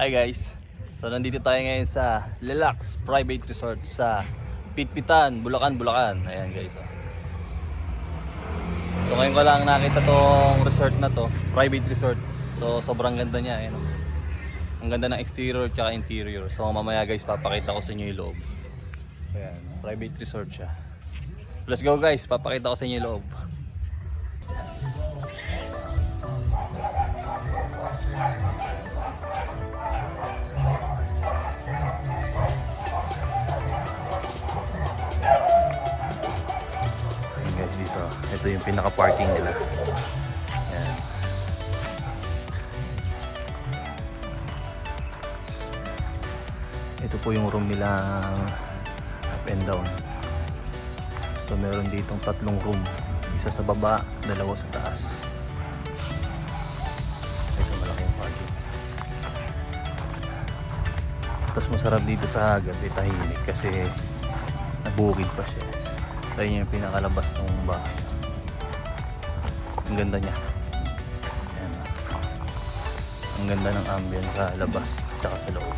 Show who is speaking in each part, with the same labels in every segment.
Speaker 1: Hi guys. So nandito tayo ngayon sa Relax Private Resort sa Pitpitan, Bulacan, Bulacan. Ayan guys. oh. So ngayon ko lang nakita tong resort na to, private resort. So sobrang ganda niya, ayan. oh. Ang ganda ng exterior at interior. So mamaya guys, papakita ko sa inyo yung loob. Ayan, private resort siya. Let's go guys, papakita ko sa inyo yung loob. Ayan pinaka-parking nila. Ayan. Ito po yung room nilang up and down. So meron ditong tatlong room. Isa sa baba, dalawa sa taas. Ay, so malaki yung parking. Tapos masarap dito sa gabi tahimik kasi nabukid pa siya. Niya yung pinakalabas ng bahay. Ang ganda niya. Ayan. Ang ganda ng ambience sa labas tsaka sa loob.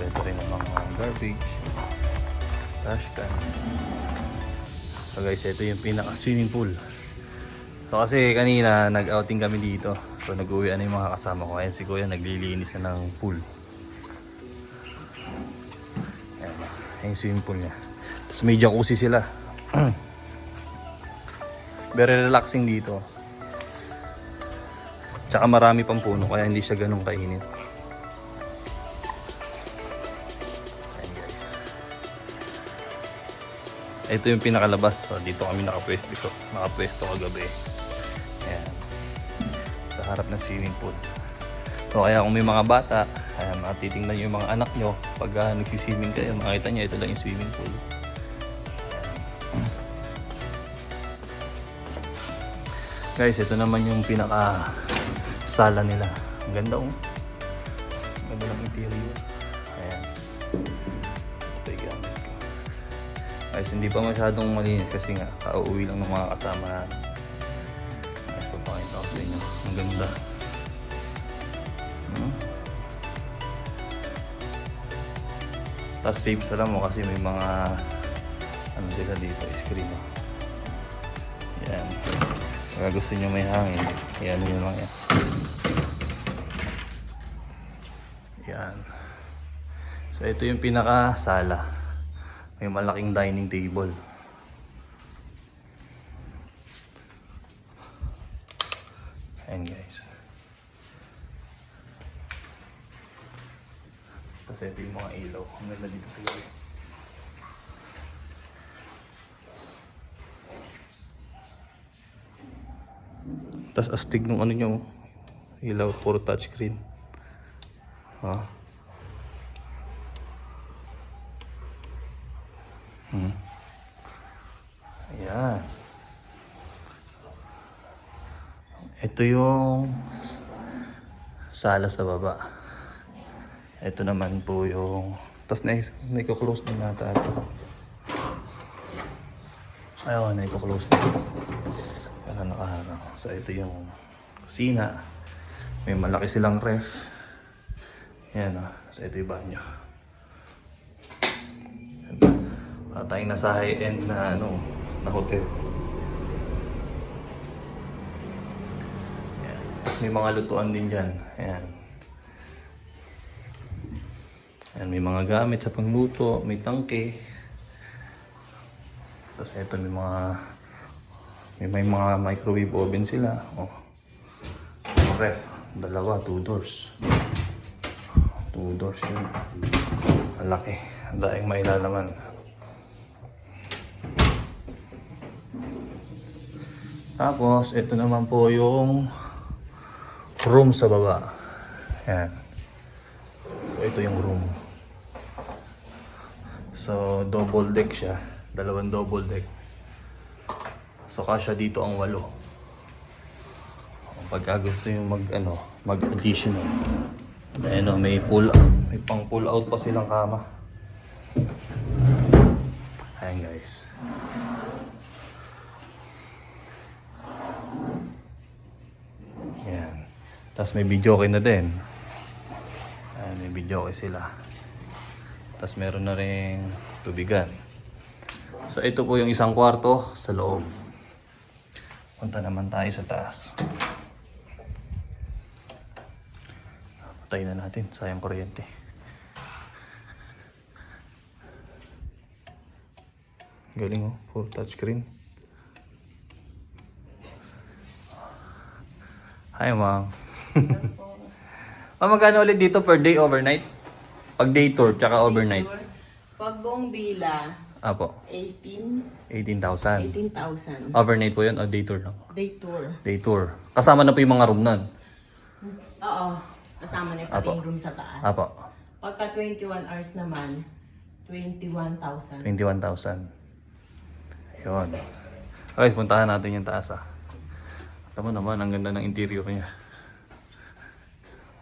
Speaker 1: Pwede rin ang mga garbage, trash can. So guys, ito yung pinaka swimming pool. So kasi kanina nag-outing kami dito. So nag-uwi na yung mga kasama ko. Ayan si Kuya naglilinis na ng pool. Yung swimming pool niya. Tapos may jacuzzi sila. Very relaxing dito. Tsaka marami pang puno kaya hindi siya ganun kainit. Ayan guys. Ito yung pinakalabas. So, dito kami nakapwesto. Nakapwesto kagabi. Ayan. Sa harap ng swimming pool. So kaya kung may mga bata, ayan, matitingnan nyo yung mga anak nyo pag uh, nag-swimming kayo, makita nyo ito lang yung swimming pool. Guys, ito naman yung pinaka sala nila. Ang ganda oh. Ang ganda ng interior. Ayan. Ito yung gamit ko. Guys, hindi pa masyadong malinis kasi nga kauuwi lang ng mga kasama namin. Guys, papakita ko sa inyo. Ang ganda. Tapos safe sa mo kasi may mga ano sila dito, screen. Yan. Kaya gusto nyo may hangin, yan yun lang yan. Yan. So ito yung pinaka sala. May malaking dining table. Ayan guys. Tapos ito yung mga ilaw. Ang ganda dito sa gabi. Tapos astig nung ano nyo. Ilaw, puro touchscreen. Ha? Hmm. Ayan. Ito yung sala sa baba. Ito naman po yung... Tapos na, na-close na nata ito. Ayaw, na-close na. Kaya nakaharang. So ito yung kusina. May malaki silang ref. Yan ah. So ito yung banyo. Para tayong nasa high-end na ano, na hotel. Yan. May mga lutuan din dyan. Ayan. Ayan, may mga gamit sa pangluto, may tangke. Tapos ito may mga may, may mga microwave oven sila. Oh. Ref, dalawa, two doors. Two doors yun. Ang laki. Ang daing mailalaman. Tapos, ito naman po yung room sa baba. Yan. So, ito yung room. So, double deck siya. Dalawang double deck. So, kasya dito ang walo. Pagka gusto yung mag, ano, mag additional. Ayan o, may pull out. May pang pull out pa silang kama. Ayan guys. Ayan. Tapos may video okay na din. Ayan, may video okay sila. Tapos meron na rin tubigan. So ito po yung isang kwarto sa loob. Punta naman tayo sa taas. Patay na natin, sayang kuryente. Galing oh, full touchscreen. Hi, ma'am. ma'am, magkano ulit dito per day overnight? Pag day tour, tsaka overnight.
Speaker 2: Pag buong villa,
Speaker 1: Apo,
Speaker 2: 18,
Speaker 1: 18,000.
Speaker 2: 18,000.
Speaker 1: Overnight po yun o day tour lang?
Speaker 2: Day tour.
Speaker 1: Day tour. Kasama na po yung mga room nun.
Speaker 2: Oo. Kasama na yung
Speaker 1: Apo.
Speaker 2: pati room sa taas.
Speaker 1: Apo,
Speaker 2: Pagka 21 hours naman, 21,000.
Speaker 1: 21,000. Yun. Okay, puntahan natin yung taas ah. Tama naman, ang ganda ng interior niya.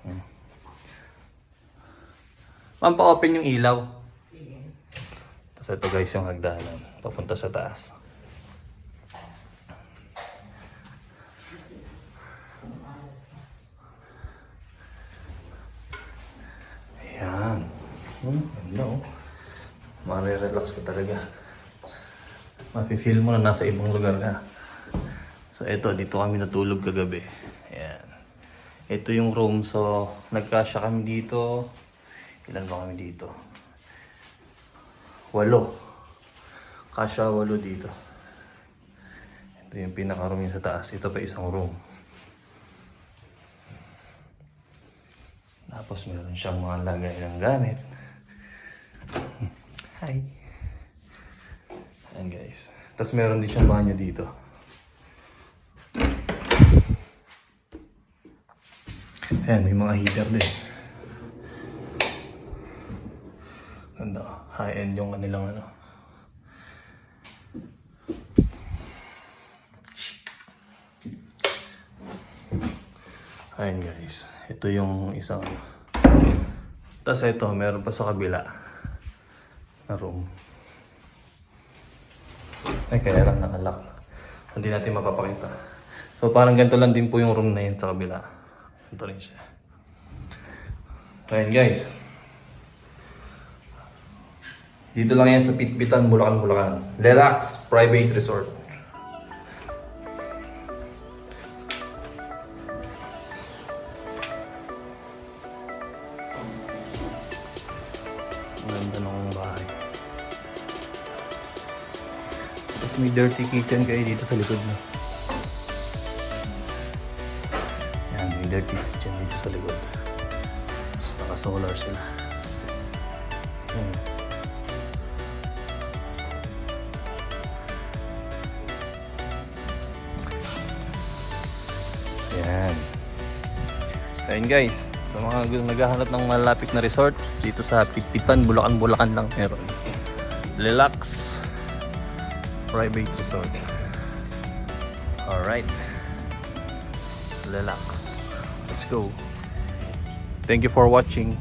Speaker 1: Hmm. Ma'am, pa-open yung ilaw.
Speaker 2: Sige.
Speaker 1: Tapos ito guys yung hagdanan. Papunta sa taas. Ayan. Hmm, ganda oh. Mare-relax ka talaga. Mafe-feel mo na nasa ibang lugar ka. So ito, dito kami natulog kagabi. Ayan. Ito yung room. So, nagkasya kami dito. Ilan ba kami dito? Walo. Kasya walo dito. Ito yung pinaka-room sa taas. Ito pa isang room. Tapos meron siyang mga lagay ng gamit. Hi. Ayan guys. Tapos meron din siyang banyo dito. Ayan, may mga heater din. Ganda. High-end yung kanilang ano. Ayan guys. Ito yung isang Tapos ito, meron pa sa kabila na room. Ay, kaya lang nakalock. Hindi natin mapapakita. So parang ganito lang din po yung room na yun sa kabila. Ito rin siya. Ayan guys. Dito lang yan sa Pitpitan, Bulacan, Bulacan. Relax Private Resort. Ang ganda ng bahay. Tapos may dirty kitchen kayo dito sa likod mo. Yan, may dirty kitchen dito sa likod. Tapos naka-solar sila. Yan. Ayun guys, sa mga naghahanap ng malapit na resort, dito sa Pitpitan, Bulacan, Bulacan lang meron. Relax Private Resort. Alright. Relax. Let's go. Thank you for watching.